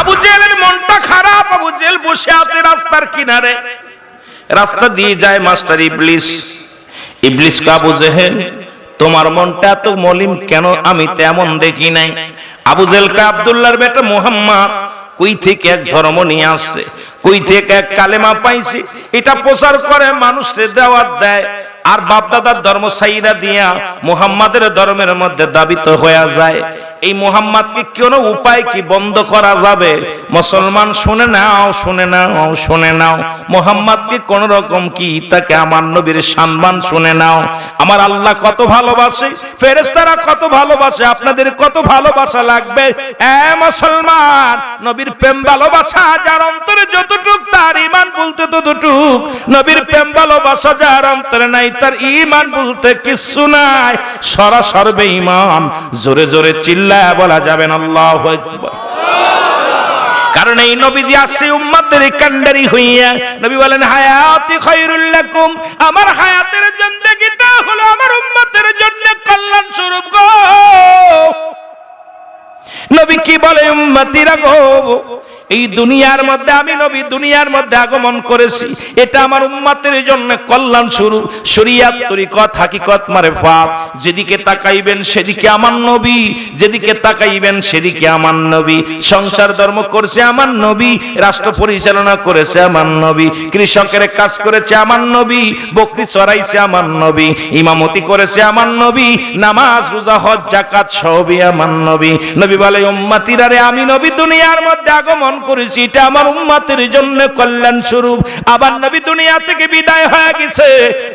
আবু জেলের মনটা খারাপ, আবু জেল বসে আছে রাস্তার কিনারে। রাস্তা দিয়ে যায় মাস্টার ইবলিস। ইবলিস আবু জেহেল, তোমার মনটা এত মলিন কেন? আমি তেমন দেখি নাই। আবু জেলকা আব্দুল্লাহর বেটা মোহাম্মদ, কই থেকে এক ধর্ম নিয়ে আসছে? কই থেকে এক কালেমা পাইছে? এটা প্রচার করে মানুষকে দেওয়ার দেয়। আর বাপদাদার ধর্ম সাইরা দিয়া মুহাম্মাদের ধর্মের মধ্যে দাবিত হয়ে যায়। এই মুহাম্মাদকে কোন উপায় কি বন্ধ করা যাবে? মুসলমান শুনে নাও শুনে নাও শুনে নাও। মুহাম্মাদকে কোন রকম কি তাকে আমার নবীর সম্মান শুনে নাও। আমার আল্লাহ কত ভালোবাসে, ফেরেশতারা কত ভালোবাসে, আপনাদের কত ভালোবাসা লাগবে? এ মুসলমান, নবীর প্রেম ভালোবাসা যার অন্তরে যতটুক, তার ইমান বলতে ততটুক। নবীর প্রেম ভালোবাসা যার অন্তরে নাই তার ইমান বলতে কিছু নাই। সরাসর ইমান জোরে জোরে চিল্লায় বলা যাবে না কারণ এই নবীজি আসছে উম্মতের কান্ডারি হইয়া, নবী বলেন, হায়াতি খায়রুল লাকুম, আমার হায়াতের জিন্দেগিটা হলো আমার উম্মতের জন্য কল্যাণ স্বরূপ গো। নবী কি বলে, উম্মতিরা গো এই দুনিয়ার মধ্যে আমি নবী দুনিয়ার মধ্যে আগমন করেছি। এটা আমার উম্মতের জন্য কল্যাণ শুরু শরিয়াত, তরিকত, হাকিকত মারে ফাপ যেদিকে তাকাইবেন সেদিকে আমার নবী। যেদিকে তাকাইবেন সেদিকে আমার নবী। সংসার ধর্ম করছে আমার নবী। রাষ্ট্র পরিচালনা করেছে আমার নবী। কৃষকের কাজ করেছে আমার নবী। বকরি চড়াইছে আমার নবী। ইমামতি করেছে আমার নবী। নামাজ, রোজা, হজ জাকাত সবই আমার নবী। নবী বলে উম্মাতিরা রে আমি নবী দুনিয়ার মধ্যে আগমন করেছি, এটা আমার উম্মাতের জন্য কল্যাণ স্বরূপ আবার নবী দুনিয়া থেকে বিদায় হয়ে গেছে।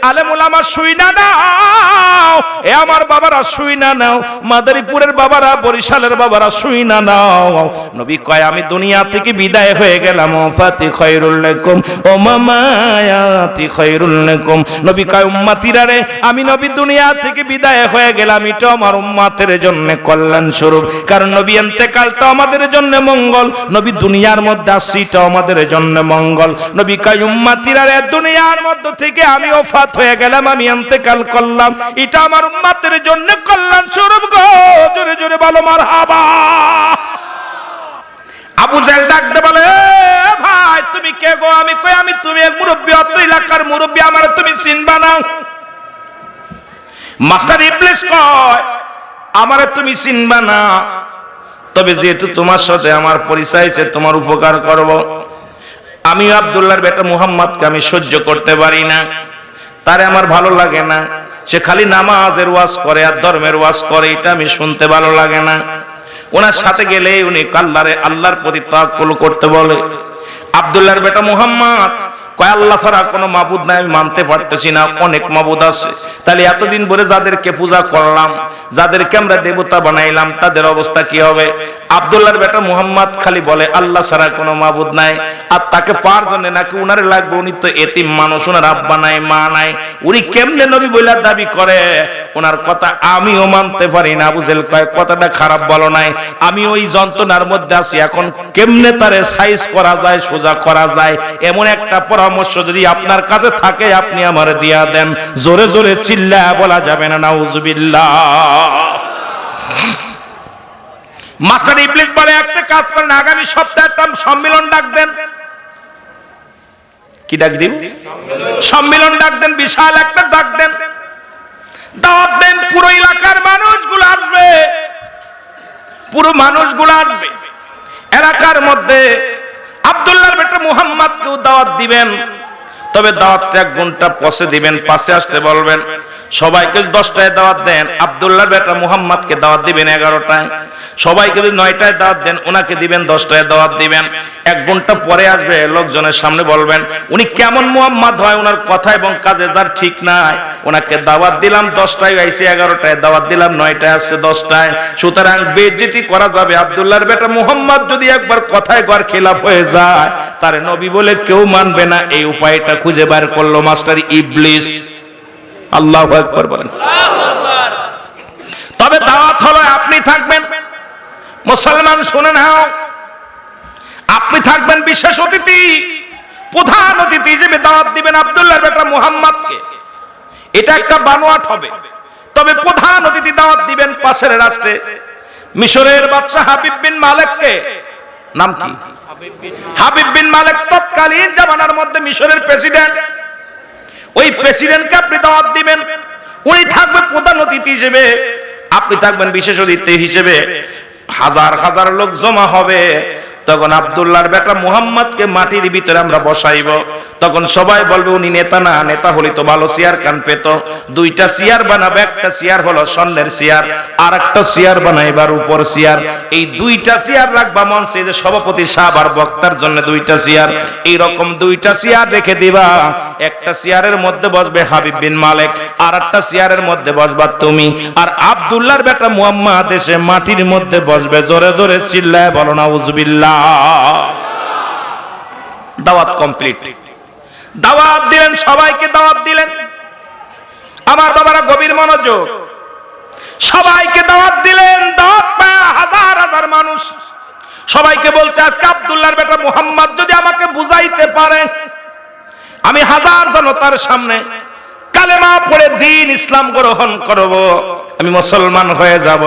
আলেমুল আমার শুই না নাও। এ আমার বাবারা, শুই না নাও। মাদারীপুরের বাবারা, বরিশালের বাবারা, শুই না নাও। নবী কয়, আমি দুনিয়া থেকে বিদায় হয়ে গেলাম। ফাতি খৈরুল লাকুম, ও মামায়াতি খৈরুল লাকুম। নবী কয়, উম্মাতিরা রে, আমি নবী দুনিয়া থেকে বিদায় হয়ে গেলাম। এটা আমার উম্মাতের জন্য কল্যাণ স্বরূপ কারণ নবী এন্তেকালটা আমাদের জন্য মঙ্গল। নবী দুনিয়ার মধ্যে আসছি, এটা আমাদের জন্য মঙ্গল। নবী কয় উম্মাতিরা রে, দুনিয়ার মধ্য থেকে আমি ওফাত হয়ে গেলাম, আমি এন্তেকাল করলাম। এটা আমার উম্মাতের জন্য কল্যাণ স্বরূপ গো। জোরে জোরে বলো মার হাবা আবু জাহেল ডাকতে বলে ভাই, তুমি কে গো? আমি কই? আমি তুমি এক মুরব্বী, অত এলাকার মুরব্বী, আমার তুমি চিনবা না? মাস্টার ইবলিস কয়, আমারে তুমি চিনবা না। তবে যেহেতু তোমার সাথে আমার পরিচয় আছে, তোমার উপকার করব। আমি আব্দুল্লাহর বেটা মুহাম্মদকে আমি সহ্য করতে পারি না। তারে আমার ভালো লাগে না। সে খালি নামাজের ওয়াজ করে আর ধর্মের ওয়াজ করে, এটা আমি শুনতে ভালো লাগে না। ওনার সাথে গেলে উনি আল্লাহরে আল্লাহর প্রতি তাকুল করতে বলে। আব্দুল্লাহর বেটা মুহাম্মদ কয়, আল্লাহ ছাড়া কোনো মাবুদ নাই, আমি মানতে পারতেছি না, অনেক মাবুদ আছে। তাহলে এতদিন ধরে যাদেরকে পূজা করলাম যাদেরকে আমরা দেবতা বানাইলাম, তাদের অবস্থা কি হবে? আব্দুল্লাহর বেটা মুহাম্মদ খালি বলে, আল্লাহ ছাড়া কোনো মাবুদ নাই। আর তাকে পাওয়ার জন্য নাকি উনারে লাগবে, উনি তো এতিম মানুষ, উনার আব্বা নাই, মা নাই। উনি কেমনে নবী বইলার দাবি করে? ওনার কথা আমিও মানতে পারি না, বুঝেল? কয়, কথাটা খারাপ বলো নাই। আমি ওই যন্ত্রণার মধ্যে আছি, এখন কেমনে তারে সাইজ করা যায়, সোজা করা যায়? এমন একটা পরামর্শ যদি আপনার কাছে থাকে, আপনি আমার দিয়া দেন। জোরে জোরে চিল্লা বলা যাবে না, নাউজুবিল্লাহ। মাস্টার ইবলিস বলে, একটা কাজ করেন, আগামী সপ্তাহে সম্মেলন ডাক দেন কি ডাক দিন? সম্মেলন বিশাল একটা ডাক দেন। দাওয়াত দেন, পুরো এলাকার মানুষগুলো আসবে। পুরো মানুষগুলো আসবে। এলাকার মধ্যে আব্দুল্লাহর বেটা মুহাম্মদকেও দাওয়াত দিবেন। তবে দাওয়াতটা এক ঘণ্টা পসে দিবেন, পাশে আসতে বলবেন। সবাইকে দশটায় দাওয়াত দেন, আব্দুল্লাহ বেটা মুহাম্মদকে দাওয়াত দিবেন এগারোটায়। সবাইকে যদি নয়টায় দাওয়াত দেন ওনাকে দিবেন দশটায় দাওয়াত দিবেন। এক ঘণ্টা পরে আসবে, লোকজনের সামনে বলবেন, উনি কেমন মুহাম্মদ হয়? ওনার কথা এবং কাজে যার ঠিক নাই। ওনাকে দাওয়াত দিলাম, দশটায় আইসে, এগারোটায় দাওয়াত দিলাম, নয়টায় আসছে, দশটায়। সুতরাং বেজ্জিতি করা যাবে। আব্দুল্লাহর বেটা মুহাম্মদ যদি একবার কথায় ঘর খেলাফ হয়ে যায়, তারে নবী বলে কেউ মানবে না। এই উপায়টা খুঁজে বার করল মাস্টার ইবলিস। আল্লাহ একবার বলেন। তবে দাওয়াত হলো আপনি থাকবেন। মুসলমান শুনে নাও। আপনি থাকবেন বিশেষ অতিথি। প্রধান অতিথি হিসেবে দাওয়াত দিবেন আবদুল্লাহ বেটা মুহাম্মদকে। এটা একটা বানোয়াট হবে। তবে প্রধান অতিথি দাওয়াত দিবেন পাশের রাষ্ট্রে। মিশরের বাদশা হাবিব বিন মালিককে। নাম কি? হাবিব বিন মালিক তৎকালীন জামানার মধ্যে মিশরের প্রেসিডেন্ট। ওই প্রেসিডেন্টকে আপনি দাওয়াত দিবেন। উনি থাকবেন প্রধান অতিথি হিসেবে। আপনি থাকবেন বিশেষ অতিথি হিসেবে। হাজার হাজার লোক জমা হবে। তখন আব্দুল্লাহর বেটা মুহাম্মদকে মাটির ভিতরে আমরা বসাইব। তখন সবাই বলবে, উনি নেতা না, নেতা হলি তো ভালো চেয়ার কান পেত। দুইটা চেয়ার বানাবে, একটা চেয়ার হলো স্বর্ণের চেয়ার আর একটা চেয়ার বানাইবার উপর চেয়ার। এই দুইটা চেয়ার রাখবা মঞ্চে যে সভাপতি সাহেব আর বক্তার জন্য দুইটা চেয়ার। এই রকম দুইটা চেয়ার রেখে দিবা। একটা চেয়ারের মধ্যে বসবে হাবিব বিন মালিক আর একটা চেয়ারের মধ্যে বসবা তুমি। আর আব্দুল্লাহর বেটা মুহাম্মদ এসে মাটির মধ্যে বসবে, জোরে জোরে চিল্লায় বলো না উজবিল্লাহ দাওয়াত কমপ্লিট। দাওয়াত দিলেন, সবাইকে দাওয়াত দিলেন। আমার বাবারা গভীর মনোযোগ। সবাইকে দাওয়াত দিলেন, দাওয়াত পায় হাজার হাজার মানুষ। সবাইকে বলছে, আজকে আব্দুল্লাহর বেটা মুহাম্মদ যদি আমাকে বুঝাইতে পারে, আমি হাজার জনতার সামনে কালেমা পড়ে দিন ইসলাম গ্রহণ করব, আমি মুসলমান হয়ে যাব।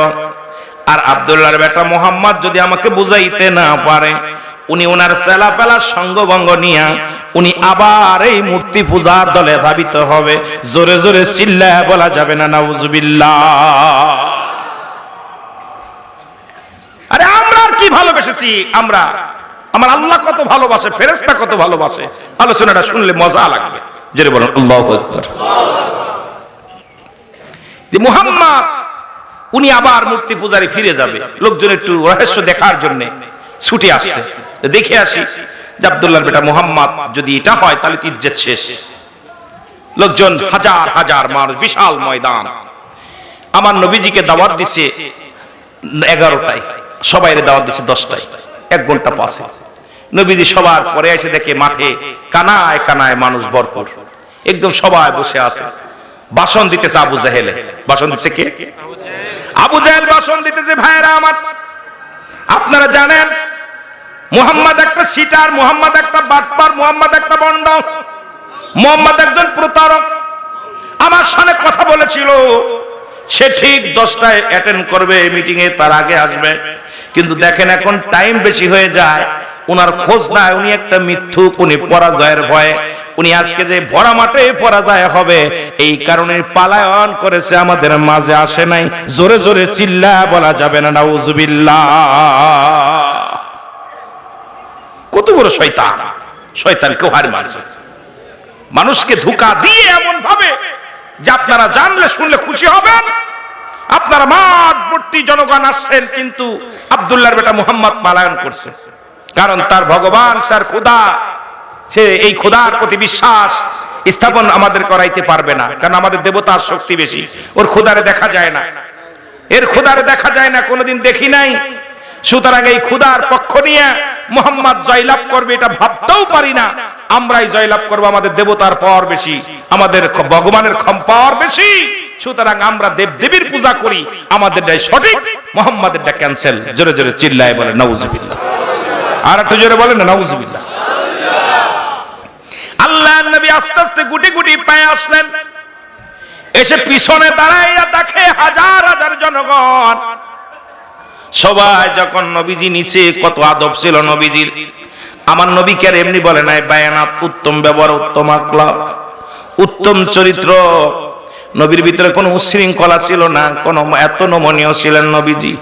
আর আব্দুল্লাহর বেটা মুহাম্মদ যদি আমাকে বুঝাইতে না পারে, উনি ওনার সেলা ফেলা সঙ্গভঙ্গ নিয়া উনি আবার এই মূর্তি পূজার দলে ধাবিত হবে। জোরে জোরে চিল্লা বলা যাবে না, নাউজুবিল্লাহ। আরে আমরা আর কি ভালোবেসেছি? আমরা। আমার আল্লাহ কত ভালোবাসে ফেরেস্তা কত ভালোবাসে। আলোচনাটা শুনলে মজা লাগবে। যেটা বলেন, আল্লাহ আকবার। যে মুহাম্মদ উনি আবার মূর্তি পূজারি ফিরে যাবে। লোকজন একটু রহস্য দেখার জন্য ছুটে আসছে। দেখে আসি যে আব্দুল্লাহর বেটা মুহাম্মদ যদি এটা হয়, তাহলে তো ইজ্জত শেষ। লোকজন হাজার হাজার মানুষ বিশাল ময়দান। আমার নবীজিকে দাওয়াত দিছে এগারোটায়। সবাই দাওয়াত দিছে দশটায়। এক ঘণ্টা পাশে নবীজি সবার পরে এসে দেখে মাঠে কানায় কানায় মানুষ ভরপুর। একদম সবাই বসে আছে। ভাষণ দিতেছে আবু জাহেলে। ভাষণ দিচ্ছে কে? আবু জাহেল ভাষণ দিতেছে, ভাইয়েরা আমার, আপনারা জানেন, মোহাম্মদ একটা সিটার, মোহাম্মদ একটা বাটপার, মোহাম্মদ একটা বন্ড, মোহাম্মদ একজন প্রতারক। আমার সামনে কথা বলেছিল, সে ঠিক দশটায় অ্যাটেন্ড করবে মিটিং এ তার আগে আসবে। কিন্তু দেখেন এখন টাইম বেশি হয়ে যায় উনার খোঁজ নাই উনি একটা মিথ্যুক, উনি পরাজয়ের ভয়ে, উনি আজকে যে ভরা মাঠে পরাজয় হবে, এই কারণে পালায়ন করেছে, আমাদের মাঝে আসে নাই। জোরে জোরে চিল্লা বলা যাবে না, নাউজুবিল্লাহ। কত বড় শয়তান। কেউ হার মারছে মানুষকে ধোকা দিয়ে এমন ভাবে যে আপনারা জানলে, শুনলে খুশি হবেন। আপনারা মাঠ ভর্তি জনগণ আসছেন, কিন্তু আব্দুল্লাহর বেটা মোহাম্মদ পালায়ন করছে। কারণ তার ভগবান, তার খোদা, সে এই খোদার প্রতি বিশ্বাস স্থাপন আমাদের করাইতে পারবে না, কারণ আমাদের দেবতার শক্তি বেশি, ওর খোদারে দেখা যায় না। এর খোদারে দেখা যায় না, কোনোদিন দেখি নাই। সুতরাং এই খুদার পক্ষ নিয়ে মোহাম্মদ জয়লাভ করবে এটা ভাবতেও পারি না। আমরাই জয়লাভ করব, আমাদের দেবতার পাওয়ার বেশি, আমাদের ভগবানের ক্ষম পাওয়ার বেশি। সুতরাং আমরা দেব দেবীর পূজা করি আমাদেরটাই সঠিক। মোহাম্মদেরটা ক্যান্সেল জোরে জোরে চিল্লায় বলে, নাউজুবিল্লাহ। আর একটু জোরে বলেন না, নাউজুবিল্লাহ। আল্লাহ নবী আস্তে আস্তে গুটি গুটি পায়ে আসলেন। এসে পিছনে দাঁড়াইয়া দেখে হাজার হাজার জনগণ। সবাই যখন নবীজি নিচে, কত আদব ছিল নবীজির। আমার নবীকে আর এমনি বলে নাই, বায়ানাত উত্তম ব্যবহার, উত্তম আখলাক, উত্তম চরিত্র। নবীর ভিতরে কোনো উশৃঙ্খলা ছিল না, কোনো এত নমনীয় ছিলেন নবীজি।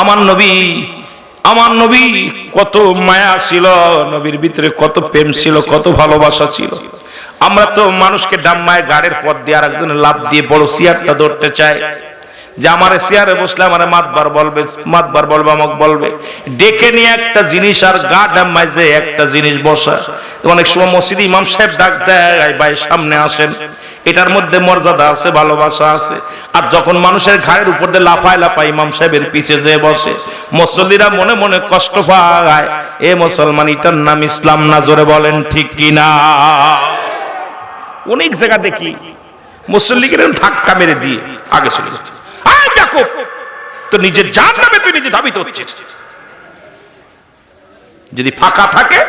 আমার নবী আমার নবী কত মায়া ছিল, নবীর ভিতরে কত প্রেম ছিল, কত ভালোবাসা ছিল। আমরা তো মানুষকে ডাম্মায় গাড়ির পথ দিয়ে আর একজনের লাভ দিয়ে বড় সিয়ারটা ধরতে চাই। যে আমার চেয়ারে বসলে আমার মাতবার বলবে মাতবার বলবে, আমাক বলবে। ডেকে নিয়ে একটা জিনিস আর গা ডাম্মায় যে একটা জিনিস বসা অনেক সময় মসজিদ ইমাম সাহেব ডাক দেয় ভাই, সামনে আসেন। এটার মধ্যে মর্যাদা আছে, ভালোবাসা আছে। আর যখন মানুষের ঘাড়ের উপর দিয়ে লাফায় লাফায় ইমাম সাহেবের পিছে যেয়ে বসে, মুসল্লিরা মনে মনে কষ্ট পায়, এ মুসলমান, এটার নাম ইসলাম না? জোরে বলেন, ঠিক কিনা অনেক জায়গা দেখি, মুসল্লিকে ধাক্কা মেরে দিয়ে আগে চলে যাচ্ছে দেখো তো নিজের জান নামে তুই নিজে ধাবিত হচ্ছিস। যদি ফাঁকা থাকে,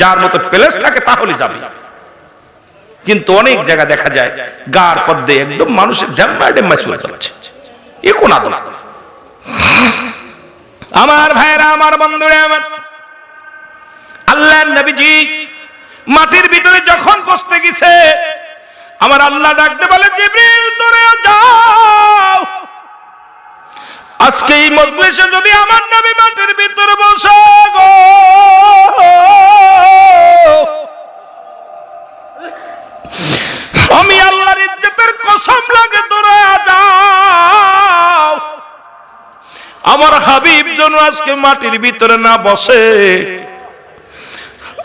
যার মতো প্লেস থাকে, তাহলে যাবে। কিন্তু অনেক জায়গা দেখা যায়, গার পদ্মে একদম মানুষের ড্যাম্মায় ড্যাম্মায় চলে যাচ্ছে। এ কোন আদল আমার ভাইরা আমার বন্ধুরা, আমার আল্লাহ নবীজি মাটির ভিতরে যখন বসতে গেছে, আমার আল্লাহ ডাকতে বলে, জিবরিল তোরে যাও। আজকে এই মজলিসে যদি আমার নবী মাটির ভিতরে আজকে মাটির ভিতরে না বসে?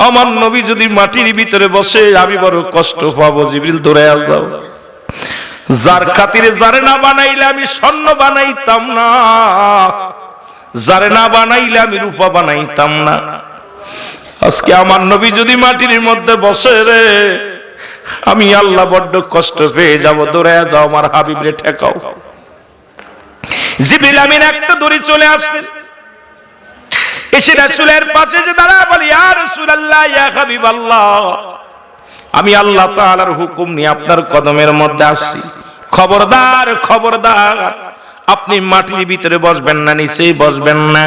আমার নবী যদি মাটির ভিতরে বসে, আমি বড় কষ্ট পাবো। জিবরিল, ধরে যাও। যার খাতিরে যারে না বানাইলে আমি স্বর্ণ বানাইতাম না। যারে না বানাইলে আমি রূপা বানাইতাম না। আজকে আমার নবী যদি মাটির মধ্যে বসে রে, আমি আল্লাহ বড্ড কষ্ট পেয়ে যাব। দৌড়ে যাও, আমার হাবিব রে ঠেকাও। জিবিল আমিন একটা দড়ি চলে আসছে এসে রাসূলের পাশে যে দাঁড়া, বলি, ইয়া রাসূলুল্লাহ, ইয়া হাবিবাল্লাহ। আমি আল্লাহ তাআলার হুকুম নিয়ে আপনার কদমের মধ্যে আসছি। খবরদার খবরদার, আপনি মাটির ভিতরে বসবেন না, নিচেই বসবেন না।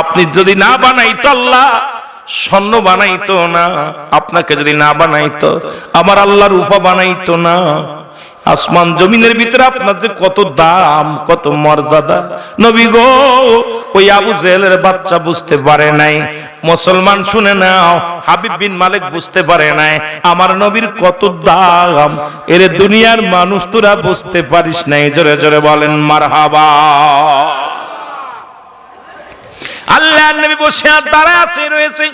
আপনি যদি না বানাইতো আল্লাহ, স্বর্ণ বানাইতো না, আপনাকে যদি না বানাইতো, আমার আল্লাহর উপা বানাইতো না। আসমান জমিনের ভিতরে আপনার যে কত দাম, কত মর্যাদা। নবী গো, ওই আবু জেলের বাচ্চা বুঝতে পারে নাই। মুসলমান শুনে নাও, হাবিব বিন মালিক বুঝতে পারে নাই। আমার নবীর কত দাম। এর দুনিয়ার মানুষ তোরা বুঝতে পারিস নাই। জোরে জোরে বলেন, মারহাবা। আল্লাহ নবী বসে আর দাঁড়ায় আছে, রয়েছে।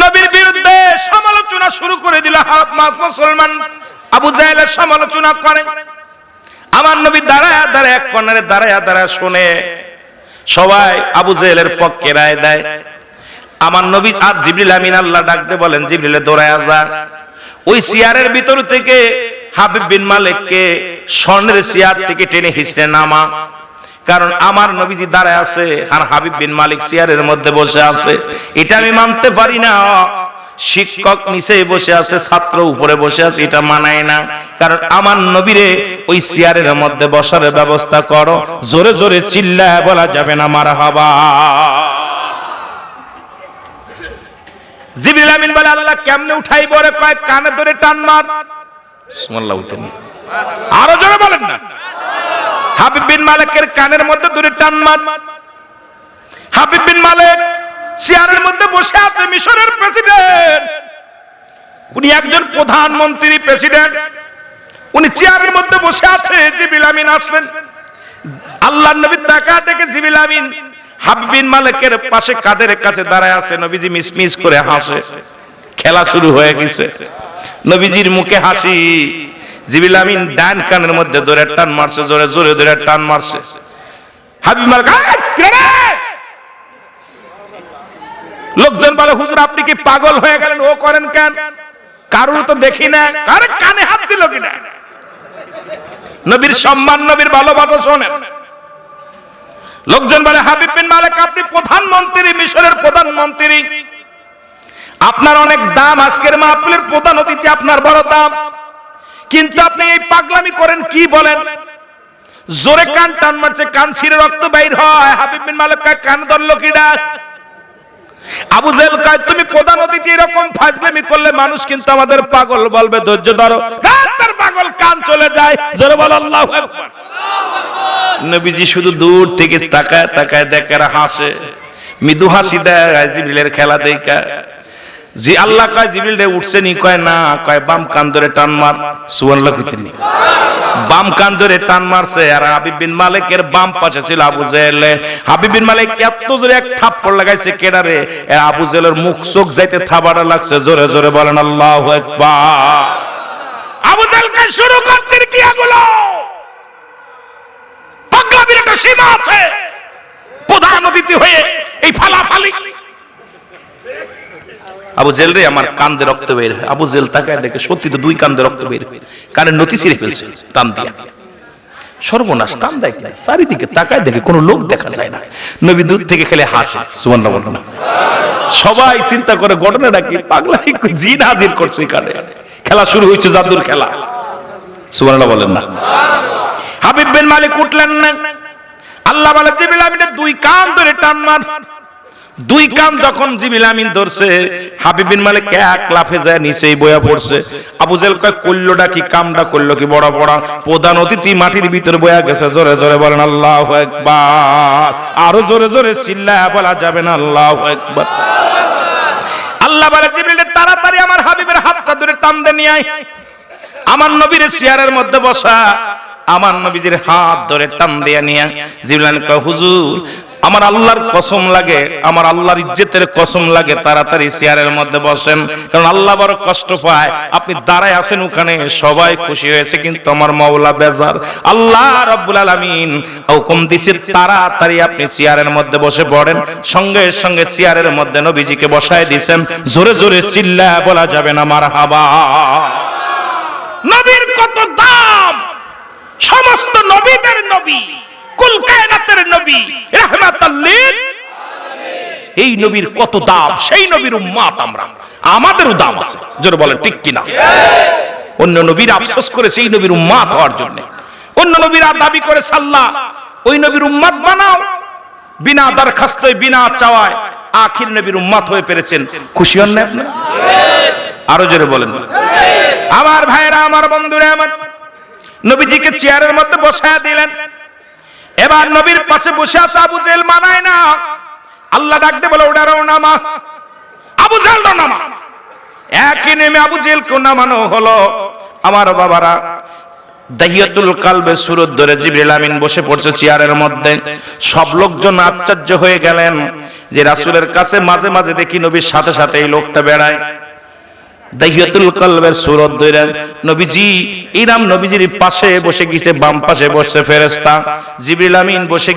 নবীর বিরুদ্ধে সমালোচনা শুরু করে দিল হাফ মুসলমান। আবু জাহেলের সমালোচনা করে। আমার নবী দাঁড়ায় দাঁড়ায় এক কর্নারে দাঁড়ায় দাঁড়ায় শুনে সবাই আবু জাহেলের পক্ষে রায় দেয়। আমার নবী আর জিবরিল আমিন আল্লাহ ডাকতে বলেন, জিবরিলে দৌড়ায় যা। ওই সিয়ারের ভিতর থেকে হাবিব বিন মালিককে স্বর্ণের সিয়ার থেকে টেনে হিসড়ে নামা। কারণ আমার নবীজি দাঁড়ায় আছে আর হাবিব বিন মালিক সিয়ারের মধ্যে বসে আছে। এটা আমি মানতে পারি না। শিক্ষক নিচে বসে আছে, ছাত্র উপরে বসে আছে, এটা মানায় না। কারণ আমার নবীরে ওই চেয়ারের মধ্যে বসার ব্যবস্থা করো, জোরে জোরে চিল্লায় বলা যাবে না মার হাবা কেমনে উঠাই বরে কয়, কানে ধরে টান আরও বলেন না। হাবিব বিন মালিকের কানের মধ্যে ধরে টান মার। হাবিব বিন মালিক চেয়ারের মধ্যে বসে আছে মিশরের প্রেসিডেন্ট। উনি একজন প্রধানমন্ত্রী প্রেসিডেন্ট। উনি চেয়ারের মধ্যে বসে আছে, জিবিল আমিন আসলেন। আল্লাহ নবী টাকা দেখে জিবিল আমিন হাবিবিন মালিকের পাশে কাদের কাছে দাঁড়ায় আছে, নবীজি মিসমিস করে হাসে। খেলা শুরু হয়ে গেছে। নবীজির মুখে হাসি। জিবিল আমিন ডান কানের মধ্যে ধরে টান মারছে, জোরে জোরে ধরে টান মারছে। হাবিব মালিক কে রে?" লোকজন বলে, হুজুর, আপনি কি পাগল হয়ে গেলেন? ও করেন কেন? কারণ তো দেখি না। আরে, কানে হাত দিল কিনা? নবীর সম্মান, নবীর ভালোবাসা শোনেন। লোকজন বলে, হাবিব বিন মালিক, আপনি প্রধানমন্ত্রী, মিশরের প্রধানমন্ত্রী। আপনার অনেক দাম, আজকের মাহফিলের প্রধান অতিথি আপনার বড় দাম। কিন্তু আপনি এই পাগলামি করেন কি বলেন? জোরে কান টান মারছে, কান ছিঁড়ে রক্ত বাইর হয়। হাবিব বিন মালিক কান ধরলো কিডা আবু জেল কয়, তুমি প্রধান অতিথি এরকম ফাজলামি করলে মানুষ কিন্তু আমাদের পাগল বলবে, ধৈর্য ধরো। তার পাগল কান চলে যায়, জোরে বল, আল্লাহু নবীজি শুধু দূর থেকে তাকায় তাকায় দেখে আর হাসে। মৃদু হাসি দেয় জিবিলের খেলা দেখা জি আল্লাহ কয় জিবিল রে উঠছে নি কয়, না। কয়, বাম কান ধরে টান মার। সুবহানাল্লাহ কইতেনি। বাম কান ধরে টান মারছে, আর হাবিব বিন মালিকের বাম পাশে ছিল আবু জেহেল। হাবিব বিন মালিক এত জোরে এক থাপ্পড় লাগাইছে কেডারে আবু জেহেলের মুখ চোখ যাইতে থাবাড়া লাগছে, জোরে জোরে বলেন, আল্লাহু আকবার। আবু জেহেলকে শুরু করছে কি এগুলো? পাগলামির একটা সীমা আছে। প্রধান অতিথি হয়ে এই ফালাফালি আবু জেল রে আমার কান্দে রক্ত বের হয়। আবু জেল তাকায় দেখে সত্যি তো দুই কান্দে রক্ত বের হয়। কানের নতি ছিঁড়ে ফেলছে টান দিয়া। সর্বনাশ, টান দেখ না চারিদিকে তাকায় দেখে কোনো লোক দেখা যায় না। নবী দূর থেকে খেলে হাসে সুবর্ণ বলো সবাই চিন্তা করে ঘটনাটা কি? পাগলা জিন হাজির করছে এখানে। খেলা শুরু হয়েছে জাদুর খেলা। সুবর্ণ বলেন, না। হাবিব বিন মালিক উঠলেন না। আল্লাহ বলে জিবিল আমিনের দুই কান ধরে টান মার। দুই কান যখন জিবিল আমিন ধরছে, হাবিব বিন মালিক এক লাফে যায় নিচেই বয়া পড়ছে। আবু জেল কয়, কল্লোটা কি, কামটা করল কি, বড় বড়? প্রধান অতিথি মাটির ভিতরে বয়া গেছে, জোরে জোরে বলেন, আল্লাহ একবার আরও জোরে জোরে চিল্লায় বলা যাবে না, আল্লাহ একবার আল্লাহ বলে জিবরিল তাড়াতাড়ি আমার হাবিবের হাতটা ধরে টান দে নিয়ে আমার নবীর চেয়ারের মধ্যে বসা, আমার নবীজির হাত ধরে টান দিয়ে নিয়ে জিবরাইল কয়, হুজুর আমার আল্লাহর কসম লাগে, আমার আল্লাহর ইজ্জতের কসম লাগে, তাড়াতাড়ি চেয়ারের মধ্যে বসেন। কারণ আল্লাহ বড় কষ্ট পায়, আপনি দাঁড়ায় আছেন ওখানে, সবাই খুশি হয়েছে, কিন্তু আমার মাওলা বেজার। আল্লাহ রাব্বুল আলামিন হুকুম দিছে, তাড়াতাড়ি আপনি চেয়ারের মধ্যে বসে পড়েন, সঙ্গে সঙ্গে চেয়ারের মধ্যে নবীজিকে বসায় দিয়েছেন জোরে জোরে চিল্লা বলা যাবে না, মারহাবা। নবীর কত দাম? সমস্ত নবীদের নবী। কুল কায়নাতের নবী, রাহমাতাল্লিল এই নবীর কত দাম সেই নবীর আমরা। আমাদেরও দাম আছে, জোরে বলেন, ঠিক অন্য নবীর আফসোস করে সেই নবীর হওয়ার জন্য। অন্য নবীরা দাবি করে, সাল্লাহ, ওই নবীর বানাও। বিনা দরখাস্তই বিনা চাওয়ায় আখির নবীর হয়ে পেরেছেন। খুশি হন না আপনি? আরও জোরে বলেন। আমার ভাইরা আমার বন্ধুরা, আমার নবীজিকে চেয়ারের মধ্যে বসায় দিলেন। এবার নবীর পাশে বসে আছে আবু জেল মানায় না। আল্লাহ ডাকতে বলে ওটারও নামা। আবু জেল নামা। একই নেমে আবু জেল কেউ নামানো হলো। আমার বাবারা, দাহিয়াতুল কালবে সুরত ধরে জিবরিল আমিন বসে পড়ছে চেয়ারের মধ্যে। সব লোকজন আশ্চর্য হয়ে গেলেন যে রাসূলের কাছে মাঝে মাঝে দেখি নবীর সাথে সাথে এই লোকটা বেড়ায়। কলবের সুরত নবীজি নবীজির পাশে বসে বাম পাশে বসে জিবরিল আমিন বসে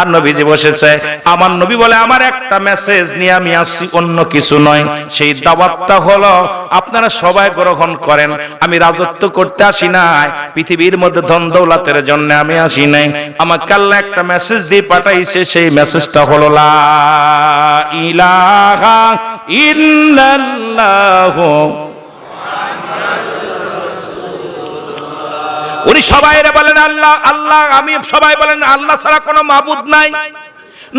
আর নবীজি বসেছে। আমার নবী বলে, আমার একটা মেসেজ নিয়ে আমি আসছি, অন্য কিছু নয়। সেই দাওয়াতটা হলো, আপনারা সবাই গ্রহণ করেন। আমি রাজত্ব করতে আসি নাই, পৃথিবীর মধ্যে ধন দৌলতের জন্য আমি আসি নাই। আমার আল্লাহ একটা মেসেজ দিয়ে পাঠাইছে, সেই মেসেজটা হলো, লা ইলাহা ইল্লাল্লাহ উনি সবাই বলেন, আল্লাহ আল্লাহ, আমি সবাই বলেন, আল্লাহ ছাড়া কোনো মাবুদ নাই।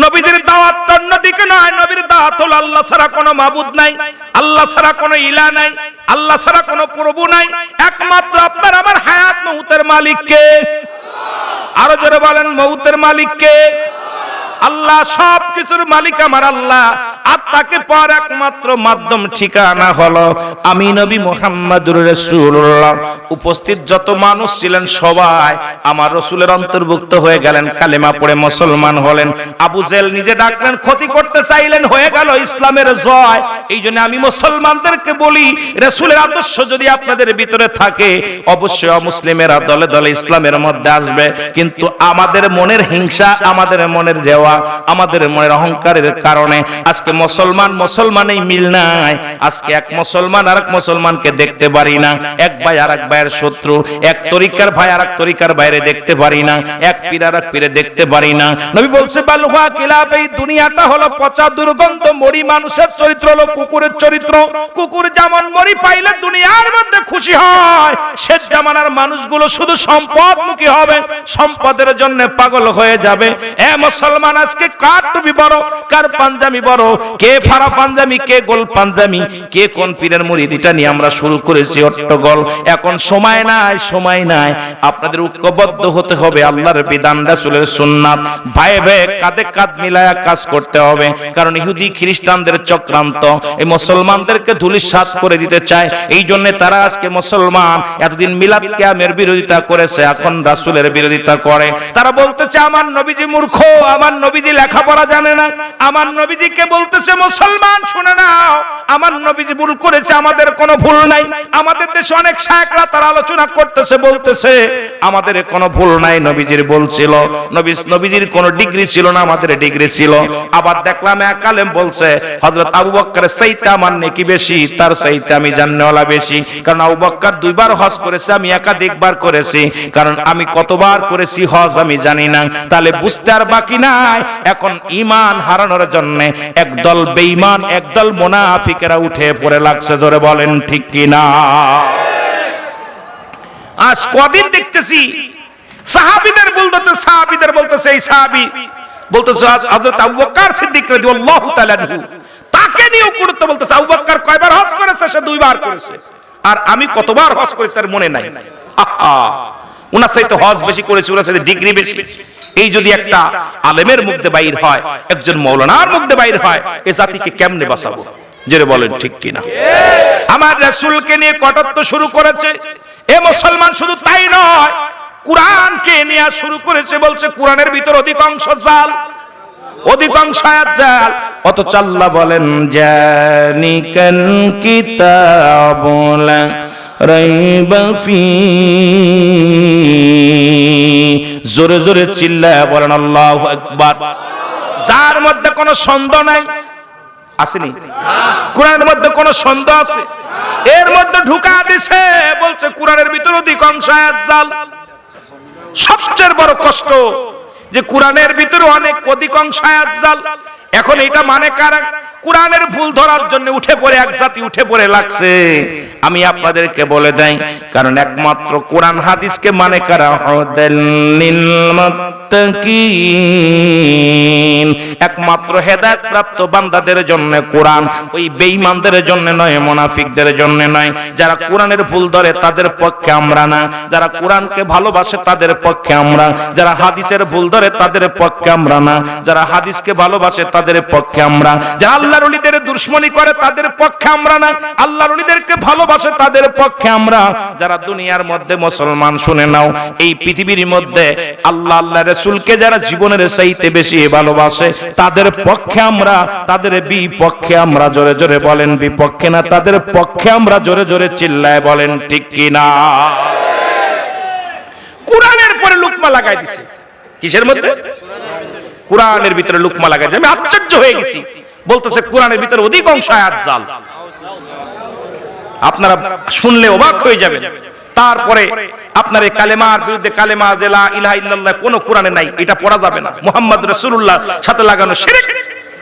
নবীদের দাওয়াত তো অন্যদিকে নয়, নবীর দাওয়াত হলো আল্লাহ ছাড়া কোনো মাবুদ নাই, আল্লাহ ছাড়া কোনো ইলা নাই, আল্লাহ ছাড়া কোনো প্রভু নাই। একমাত্র আপনার আমার হায়াত মহুতের মালিক কে? আরও জোরে বলেন মহুতের মালিক কে? আল্লাহ সব কিছুর মালিক আমার আল্লাহ। তাকে পর একমাত্র মাধ্যম ঠিকানা হলো আমি নবী মোহাম্মদুর রাসূলুল্লাহ। উপস্থিত যত মানুষ ছিলেন সবাই আমার রসুলের অন্তর্ভুক্ত হয়ে গেলেন, কালেমা পড়ে মুসলমান হলেন। আবু জেল নিজে ডাকলেন, ক্ষতি করতে চাইলেন, হয়ে গেল ইসলামের জয়। এই জন্য আমি মুসলমানদেরকে বলি, রসুলের আদর্শ যদি আপনাদের ভিতরে থাকে, অবশ্যই অমুসলিমেরা দলে দলে ইসলামের মধ্যে আসবে। কিন্তু আমাদের মনের হিংসা, আমাদের মনের দেওয়া আমাদের মনের অহংকারের কারণে আজকে মুসলমান মুসলমানেই মিল নাই। আজকে এক মুসলমান আর এক মুসলমানকে দেখতে পারি না। এক ভাই আর এক ভাইয়ের শত্রু। এক তরিকার ভাই আর এক তরিকার বাইরে দেখতে পারি না। এক পীর আর এক পীরে দেখতে পারি না। নবী বলছে বালুহা কিলাব এই দুনিয়াটা হলো পচা দুর্গন্ধ, মরি মানুষের চরিত্র হলো কুকুরের চরিত্র। কুকুর যেমন মরি, পাইলে দুনিয়ার মধ্যে খুশি হয়। শেষ জামানার মানুষগুলো শুধু সম্পদমুখী হবে। সম্পদের জন্য পাগল হয়ে যাবে। এ মুসলমান, আজকে কার টুপি বড়? কার পাঞ্জাবি বড়? কে ফারা পাঞ্জাবি কে গোল পাঞ্জাবি কে কোন পীরের মুরিদ এটা নিয়ে আমরা শুরু করেছি অট্টগোল। এখন সময় নাই সময় নাই। আপনাদের ঐক্যবদ্ধ হতে হবে আল্লাহর বিধান, রাসূলের সুন্নাত। ভাই ভাই, কাঁধে কাঁধ মিলায়া কাজ করতে হবে। কারণ ইহুদি খ্রিস্টানদের চক্রান্ত, এই মুসলমানদেরকে ধুলিসাৎ করে দিতে চায়। এই জন্য তারা আজকে মুসলমান। এতদিন মিলাদ কিয়ামের বিরোধিতা করেছে, এখন রাসূলের বিরোধিতা করে। তারা বলতেছে, আমার নবীজি মূর্খ, আমার নবীজি লেখাপড়া জানে না। আমার নবীজিকে বলতেছে মুসলমান, শুনে নাও, আমার নবীজি ভুল করেছে, আমাদের কোনো ভুল নাই। আমাদের দেশে অনেক শায়করা তারা আলোচনা করতেছে, বলতেছে, আমাদের কোনো ভুল নাই, নবীজির বলছিল নবী, নবীজির কোনো ডিগ্রি ছিল না, আমাদের ডিগ্রি ছিল। আবার দেখলাম এক আলেম বলছে, হযরত আবু বকরের চাইতে আমার নেকি বেশি, তার চাইতে আমি জান্নেওয়ালা বেশি। কারণ আবু বকর দুইবার হজ করেছে, আমি একাধিকবার করেছি। কারণ আমি কতবার করেছি হজ, আমি জানি না। তাহলে বুঝতে আর বাকি নাই। এখন ইমান হারানোর জন্য একদল বেঈমান, একদল মুনাফিকেরা উঠে পড়ে লাগছে, জোরে বলেন ঠিক কি না আজ কদিন দেখতেছি, সাহাবীদের বলতে সাহাবীদের বলতেছে, এই সাহাবী বলতেছে হযরত আবু বকর সিদ্দিক রাদিয়াল্লাহু তাআলা আনহু তাকে নিয়েও করতে বলতেছে, আবু বকর কয়বার হজ করেছে? সে দুইবার করেছে। আর আমি কতবার হজ করেছি তার মনে নাই। আহা! উনার সাথে হজ বেশি করেছে, উনার সাথে ডিগ্রি বেশি। এই যদি একটা আলেমের মধ্যে বাইর হয়, একজন মৌলানার মধ্যে বাইর হয়, এ জাতিকে কেমনে বাঁচাবো? জেরে বলেন ঠিক কিনা? আমার রাসূলকে নিয়ে কটাত্ব শুরু করেছে। এ মুসলমান শুধু তাই নয়, কোরআনকে নিয়ে শুরু করেছে বলছে, কোরআনের ভিতর অধিকাংশ জাল, অধিকাংশ আয়াত জাল। অথচ আল্লাহ বলেন জানিকাল কিতাবুলা রাইবা ফি। জোরে জোরে চিল্লায় বলেন, আল্লাহু আকবার। যার মধ্যে কোনো সন্দেহ নাই, আসেনি? কোরআনের মধ্যে কোনো সন্দেহ আছে? এর মধ্যে ঢুকা দিছে, বলছে, কোরআনের ভিতর অধিকাংশ আয়াত জাল সবচেয়ে বড় কষ্ট যে কোরআনের ভিতরে অনেক অধিকাংশ আয়াত জাল এখন এটা মানে কারা? কোরআনের ভুল ধরার জন্য উঠে পড়ে, এক জাতি উঠে পড়ে লাগছে। আমি আপনাদেরকে বলে দেই, কারণ একমাত্র কোরআন হাদিসকে মানে কারা? একমাত্র হেদায়েত প্রাপ্ত বান্দাদের জন্য কোরআন, ওই বেঈমানদের জন্য নয়, মুনাফিকদের জন্য নয়। যারা কোরআনের ভুল ধরে, তাদের পক্ষে আমরা না। যারা কোরআনকে ভালোবাসে, তাদের পক্ষে আমরা। যারা হাদিসের ভুল ধরে, তাদের পক্ষে আমরা না। যারা হাদিসকে ভালোবাসে, তাদের পক্ষে আমরা। যারা আল্লাহর ওলিদের দুশ্মনী করে তাদের পক্ষে আমরা না। আল্লাহর ওলিদেরকে ভালোবাসে তাদের পক্ষে আমরা। যারা দুনিয়ার মধ্যে মুসলমান, শুনে নাও, এই পৃথিবীর মধ্যে আল্লাহ আল্লাহ রাসূলকে যারা জীবনের চাইতে বেশি ভালোবাসে, তাদের পক্ষে আমরা, তাদের বিপক্ষে আমরা জোরে জোরে বলেন, বিপক্ষে না, তাদের পক্ষে আমরা জোরে জোরে চিল্লায় বলেন, ঠিক কি না কোরআনের পরে লুকমা লাগাই দিছে। কিসের মধ্যে? কোরআনের ভিতরে লুকমা লাগাই আমি আশ্চর্য হয়ে গেছি। বলতেছে, কোরআনের ভিতরে অধিকাংশ আয়াত জাল। আপনারা শুনলে অবাক হয়ে যাবেন। তারপরে আপনার এই কালেমার বিরুদ্ধে কালেমা যে লা ইলাহা ইল্লাল্লাহ কোন কোরআনে নাই, এটা পড়া যাবে না। মুহাম্মদ রাসূলুল্লাহ সাথে লাগানো শিরক।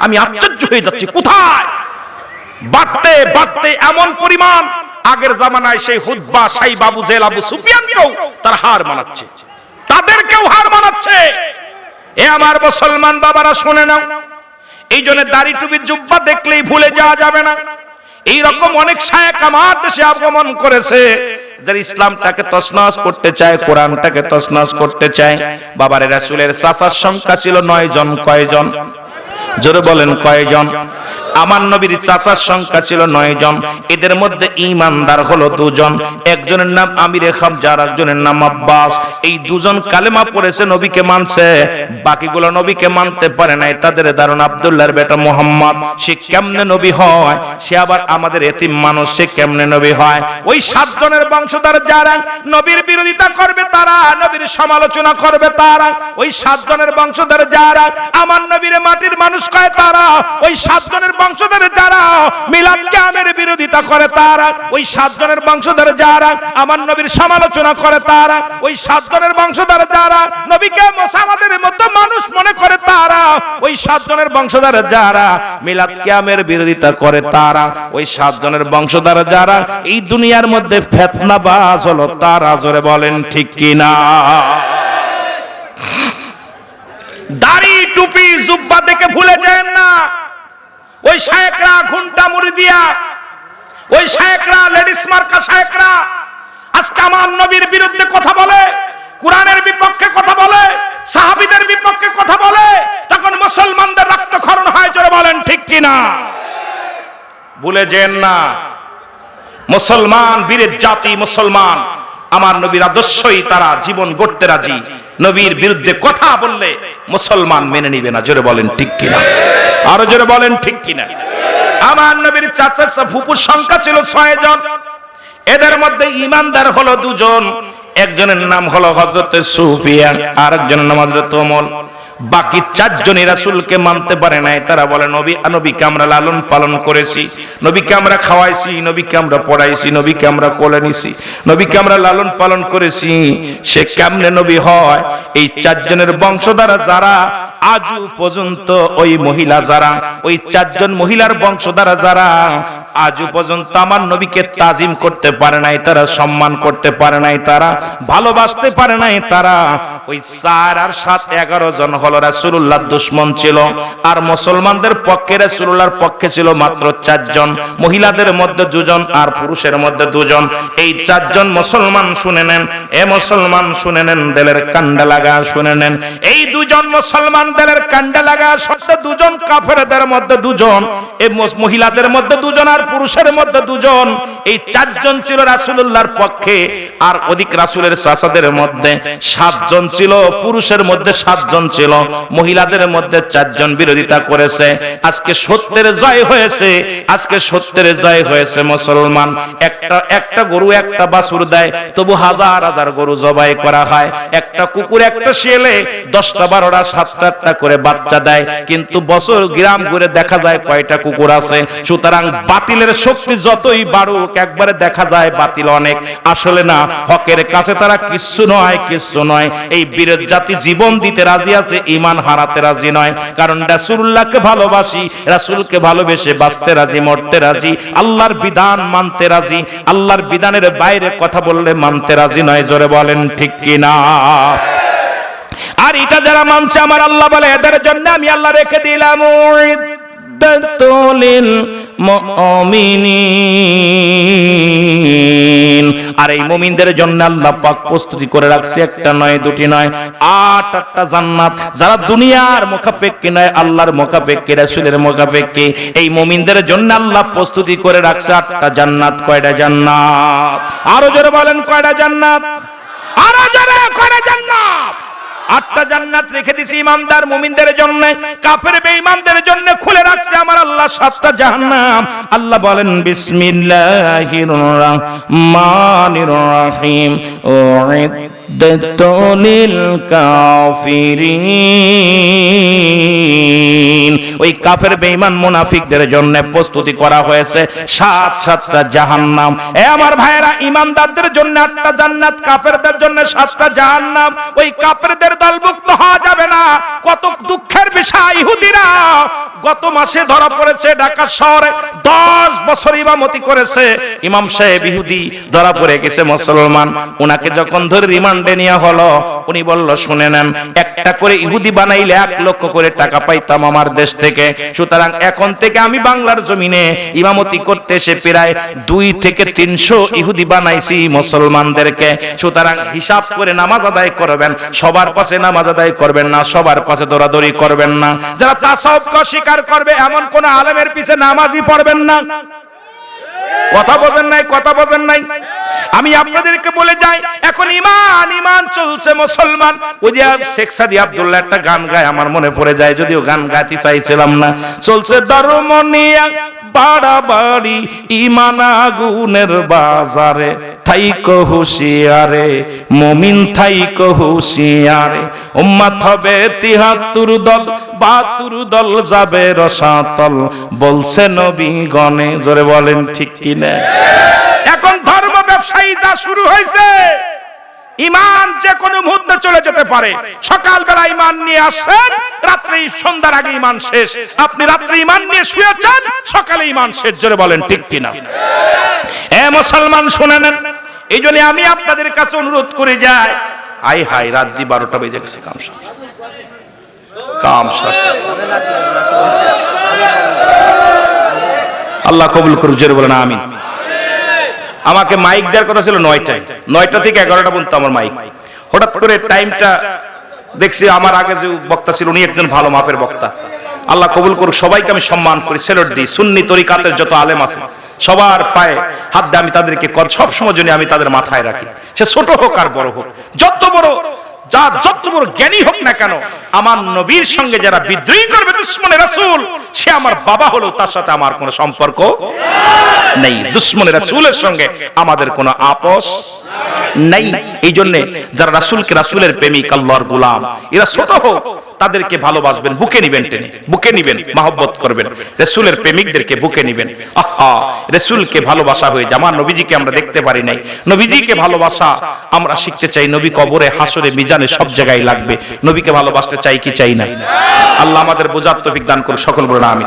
আমি আশ্চর্য হয়ে যাচ্ছি, কোথায়? বাড়তে বাড়তে এমন পরিমাণ আগের জামানায় সেই হুদবা সাই বাবু, জেল আবু সুফিয়ানকেও তার হার মানাচ্ছে। তাদেরকেও হার মানাচ্ছে। এ আমার মুসলমান বাবারা, শুনে নাও। এই জন্য দাড়ি টুপির জুব্বা দেখলেই ভুলে যাওয়া যাবে না। এই রকম অনেক শায়ক আমার দেশে আগমন করেছে, যারা ইসলামটাকে তসনস করতে চায়, কোরআনটাকে তসনস করতে চায়। বাবার, রাসূলের চাচার সংখ্যা ছিল নয় জন কয়জন? জোরে বলেন, কয়জন? আমার নবীর চাচার সংখ্যা ছিল নয় জন। এদের মধ্যে ইমানদার হলো দুজন। একজনের নাম আমিরে খামজার একজনের নাম আব্বাস। এই দুজন কালেমা পড়েছে নবীকে মানছে। বাকিগুলো নবীকে মানতে পারে নাই। তাদের দারুণ আব্দুল্লাহর বেটা মোহাম্মদ। সে কেমনে নবী হয়? সে আবার আমাদের এতিম মানুষ, সে কেমনে নবী হয়? ওই সাতজনের বংশধর যারা নবীর বিরোধিতা করবে তারা, নবীর সমালোচনা করবে তারা। ওই সাতজনের বংশধর যারা আমার নবীর মাটির মানুষ কয় তারা, ওই সাতজনের বংশধর যারা, মিলাদ কিয়ামের বিরোধিতা করে তারা, ওই সাতজনের বংশধর যারা, আমার নবীর সমালোচনা করে তারা, ওই সাতজনের বংশধর যারা, নবীকে মোসামাদের মতো মানুষ মনে করে তারা, ওই সাতজনের বংশধর যারা, মিলাদ কিয়ামের বিরোধিতা করে তারা, ওই সাতজনের বংশধর যারা, এই দুনিয়ার মধ্যে ফেতনাবাজ হলো তারা, জোরে বলেন ঠিক কিনা? দাড়ি, টুপি, জুব্বা দেখে ভুলে যান না। ওই শায়েকরা ঘুমটা মুড়ি দিয়া, ওই শায়েকরা লেডিস মার্কা শায়েকরা, আজকে আমার নবীর বিরুদ্ধে কথা বলে, কোরআনের বিপক্ষে কথা বলে, সাহাবীদের বিপক্ষে কথা বলে, তখন মুসলমানদের রক্তক্ষরণ হয়, জোরে বলেন ঠিক কিনা? ভুলে যেন না, মুসলমান, বীরের জাতি মুসলমান, আমার নবীর আদর্শই তারা জীবন গড়তে রাজি, নবীর বিরুদ্ধে কথা বললে মুসলমান মেনে নিবে না, জোরে বলেন ঠিক কিনা? আরও জোরে বলেন, ঠিক কিনা? আমার নবীর চাচা ফুপুর সংখ্যা ছিল ছয় জন। এদের মধ্যে ইমানদার হলো দুজন। একজনের নাম হলো হজরত সুফিয়ান আর একজনের নাম হজরত ওমর। বাকি চারজনই রাসূলকে মানতে পারে নাই। তারা বলে, নবী, নবীকে আমরা লালন পালন করেছি। নবীকে আমরা খাওয়াইছি, নবীকে আমরা পড়াইছি, নবীকে আমরা কোলে নিছি, নবীকে আমরা লালন পালন করেছি। সে কেমনে নবী হয়? এই চারজনের বংশধারা যারা, আজও পর্যন্ত ওই মহিলা যারা, ওই চারজন মহিলার বংশধারা যারা, আজও পর্যন্ত আমার নবীকে তাজিম করতে পারে নাই, তারা সম্মান করতে পারে নাই, তারা ভালোবাসতে পারে নাই, তারা ওই চার আর সাত এগারো জন হলো রাসূলুল্লাহ দুশ্মন ছিল। আর মুসলমানদের পক্ষে রাসূলুল্লাহর পক্ষে ছিল মাত্র চারজন। মহিলাদের মধ্যে দুজন আর পুরুষের মধ্যে দুজন। এই চারজন মুসলমান শুনে নেন। এ মুসলমান শুনে নেন, দেলের কান্ডা লাগা শুনে নেন। এই দুজন মুসলমান দেলের কান্ডা লাগা সত্ত্বে দুজন কাফেরদের মধ্যে দুজন। এই মহিলাদের মধ্যে দুজন আর পুরুষের মধ্যে দুজন। এই চারজন ছিল রাসূলুল্লাহর পক্ষে। আর অধিক রাসুলের সাসাদের মধ্যে সাতজন ছিল, পুরুষের মধ্যে সাতজন ছিল। মহিলাদের মধ্যে চারজন বিরোধিতা করেছে। আজকে সত্যের জয় হয়েছে, আজকে সত্যের জয় হয়েছে মুসলমান। একটা একটা গরু একটা বাছুর দেয়, তবু হাজার হাজার গরু জবাই করা হয়। একটা কুকুর, একটা শিয়ালে, দশটা, বারোটা, সাতটা, আটটা করে বাচ্চা দেয়। কিন্তু বছর গ্রাম ঘুরে দেখা যায় কয়টা কুকুর আছে। সুতরাং বাতিলের শক্তি যতই বাড়ুক, একবারে দেখা যায় বাতিল অনেক। আসলে না, হকের কাছে তারা কিচ্ছু নয় কিচ্ছু নয়। এই বীরের জাতি জীবন দিতে রাজি আছে ইমান হারাতে রাজি নয়। কারণ রাসূলুল্লাহকে ভালোবাসি, রাসূলকে ভালোবেসে বাঁচতে রাজি, মরতে রাজি, আল্লাহর বিধান মানতে রাজি, আল্লাহর বিধানের বাইরে কথা বললে মানতে রাজি নয়, জোরে বলেন ঠিক কি না আর এটা যারা মানছে, আমার আল্লাহ বলে, এদের জন্য আমি আল্লাহ রেখে দিলাম মুমিনিন। আর এই মুমিনদের জন্য আল্লাহ পাক প্রস্তুতি করে রাখছে, একটা নয়, দুটি নয়, আট, আটটা জান্নাত। যারা দুনিয়ার নয়, আল্লাহর এই মুমিনদের জন্য আল্লাহ প্রস্তুতি করে রাখছে আটটা জান্নাত, কয়টা জান্নাত? আরও জোরে বলেন, কয়টা জান্নাত? আরও জোরে, কয়টা জান্নাত? আটটা জান্নাত রেখে দিছি ইমানদার মুমিনদের জন্য, কাফের বেঈমানদের জন্য খুলে রাখছে আমার আল্লাহ সাতটা জাহান্নাম। আল্লাহ বলেন, বিসমিল্লাহির রহমানির রহিম। উইদ্দাতু কাফিরিন। ওই কাফের বেঈমান মুনাফিকদের জন্য প্রস্তুতি করা হয়েছে। সাত সাতটা জাহান্নাম। এ আমার ভাইয়েরা ইমানদারদের জন্য আটটা জান্নাত, কাফেরদের জন্য সাতটা জাহান্নাম। ওই কাফেরদের দলভুক্ত হওয়া যাবে না। কত দুঃখের বিষয় ইহুদিরা। গত মাসে ধরা পড়েছে ঢাকা শহরে দশ বছর ইমামতি করেছে। ইমাম সাহেব ইহুদি, ধরা পড়ে গেছে মুসলমান। ওনাকে যখন ধরে রিমান্ডে নেওয়া হলো। উনি বলল, শুনে নেন, একটা করে ইহুদি বানাইলে এক লক্ষ করে টাকা পাইতাম আমার দেশ থেকে। সুতরাং এখন থেকে আমি বাংলার জমিনে ইমামতি করতে এসে প্রায় দুই থেকে তিনশো ইহুদি বানাইছি মুসলমানদেরকে। সুতরাং হিসাব করে নামাজ আদায় করবেন, সবার পাশে নামাজ আদায় করবেন না, সবার পাশে দৌড়াদৌড়ি করবেন না। যারা তাসাউফকে স্বীকার করবে, এমন কোন আলেমের পিছে নামাজই পড়বেন না। কথা বোঝেন নাই, কথা বোঝেন নাই। আমি আপনাদেরকে বলে যাই, এখন ইমান ইমান চলছে মুসলমান। ওই যে শেখ সাদি আব্দুল্লাহ একটা গান গায়, আমার মনে পড়ে যায়, যদিও গান গাইতে চাইছিলাম না। চলছে ধর্মনিয়া বাড়াবাড়ি, ইমান আগুনের বাজারে। থাইকো হুশিয়ারে, মমিন থাইকো হুশিয়ারে। উম্মাত হবে তিহাত্তর দল, বাহাত্তর দল যাবে রসাতল, বলছে নবী গণে জোরে বলেন ঠিক কিনা? এখন ধর্ম ব্যবসায়ী যা শুরু হয়েছে ইমান যে কোনো মুহূর্তে চলে যেতে পারে। সকালবেলা ইমান নিয়ে আসছেন, রাত্রি সন্ধ্যার আগে ইমান শেষ। আপনি রাত্রি ইমান নিয়ে শুয়েছেন, সকালে ইমান শেষ, জোরে বলেন, ঠিক কিনা? এ মুসলমান, শুনে নেন। এই জন্য আমি আপনাদের কাছে অনুরোধ করে, যাই। আই হাই রাত দি বারোটা বেজে গেছে, কাম সারছে। কাম। আল্লাহ কবুল করুক, জোরে বলেন, আমিন। আমাকে মাইক দেওয়ার কথা ছিল নয়টায়। নয়টা থেকে এগারোটা পর্যন্ত আমার মাইক হঠাৎ করে টাইমটা দেখছি আমার আগে যে বক্তা ছিল, উনি একজন ভালো মাপের বক্তা। আল্লাহ কবুল করুক, সবাইকে আমি সম্মান করি সেলট দিই। সুন্নি তরিকাতের যত আলেম আছে, সবার পায়ে হাত দিয়ে আমি তাদেরকে সবসময় জন্য আমি তাদের মাথায় রাখি। সে ছোট হোক আর বড় হোক। যত বড় যা যত বড় জ্ঞানী হোক না কেন, আমার নবীর সঙ্গে যারা বিদ্রোহী করবে দুশ্মনের রাসূল, সে আমার বাবা হলো তার সাথে আমার কোনো সম্পর্ক নেই। দুশ্মনের রাসূলের সঙ্গে আমাদের কোনো আপস নেই। এই জন্য যারা রাসূলকে রাসূলের প্রেমিক, আল্লাহর গোলাম, এরা ছোট হোক তাদেরকে ভালোবাসবেন, বুকে নিবেন টেনে, বুকে নিবেন, মহব্বত করবেন। রেসুলের প্রেমিকদেরকে বুকে নিবেন। আহা, রেসুলকে ভালোবাসা হয়ে জামা নবীজিকে আমরা দেখতে পারি নাই। নবীজিকে ভালোবাসা আমরা শিখতে চাই। নবী কবরে, হাসরে, মিজানে সব জায়গায় লাগবে। নবীকে ভালোবাসতে চাই কি চাই না? আল্লাহ আমাদের বোঝার তো দান করুন। সকল বলে আমি